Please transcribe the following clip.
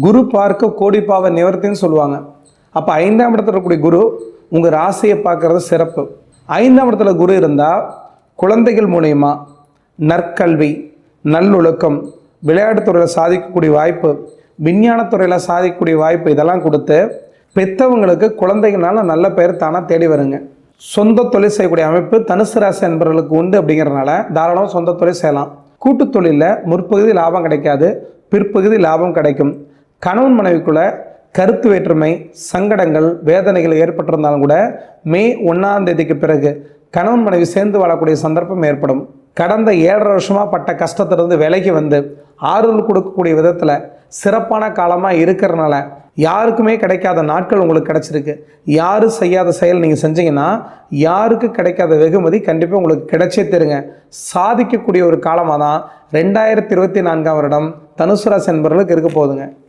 குரு பார்க்க கோடிப்பாவை நிவர்த்தின்னு சொல்லுவாங்க. அப்போ ஐந்தாம் இடத்துல இருக்கக்கூடிய குரு உங்கள் ராசியை பார்க்குறது சிறப்பு. ஐந்தாம் இடத்துல குரு இருந்தால் குழந்தைகள் மூலயமா நற்கல்வி நல்லொழுக்கம் விளையாட்டுத்துறையில் சாதிக்கக்கூடிய வாய்ப்பு விஞ்ஞானத்துறையில் சாதிக்கக்கூடிய வாய்ப்பு இதெல்லாம் கொடுத்து பெற்றவங்களுக்கு குழந்தைகள்னால நல்ல பெயர் தானாக தேடி வருங்க. சொந்த தொழில் செய்யக்கூடிய அமைப்பு தனுசு ராசி என்பவர்களுக்கு உண்டு அப்படிங்கிறதுனால தாராளமாக சொந்த தொழில் செய்யலாம். கூட்டுத் தொழிலில் முற்பகுதி லாபம் கிடைக்காது பிற்பகுதி லாபம் கிடைக்கும். கணவன் மனைவிக்குள்ள கருத்து வேற்றுமை சங்கடங்கள் வேதனைகள் ஏற்பட்டிருந்தாலும் கூட மே ஒன்றாம் தேதிக்கு பிறகு கணவன் மனைவி சேர்ந்து வாழக்கூடிய சந்தர்ப்பம் ஏற்படும். கடந்த ஏழரை வருஷமாக பட்ட கஷ்டத்திலிருந்து விலைக்கு வந்து ஆறுதல் கொடுக்கக்கூடிய விதத்தில் சிறப்பான காலமாக இருக்கிறனால யாருக்குமே கிடைக்காத நாட்கள் உங்களுக்கு கிடைச்சிருக்கு. யாரும் செய்யாத செயல் நீங்கள் செஞ்சீங்கன்னா யாருக்கு கிடைக்காத வெகுமதி கண்டிப்பாக உங்களுக்கு கிடைச்சே தருங்க. சாதிக்கக்கூடிய ஒரு காலமாக தான் ரெண்டாயிரத்தி இருபத்தி நான்காம் வருடம் தனுசு ராசி என்பவர்களுக்கு இருக்க போகுதுங்க.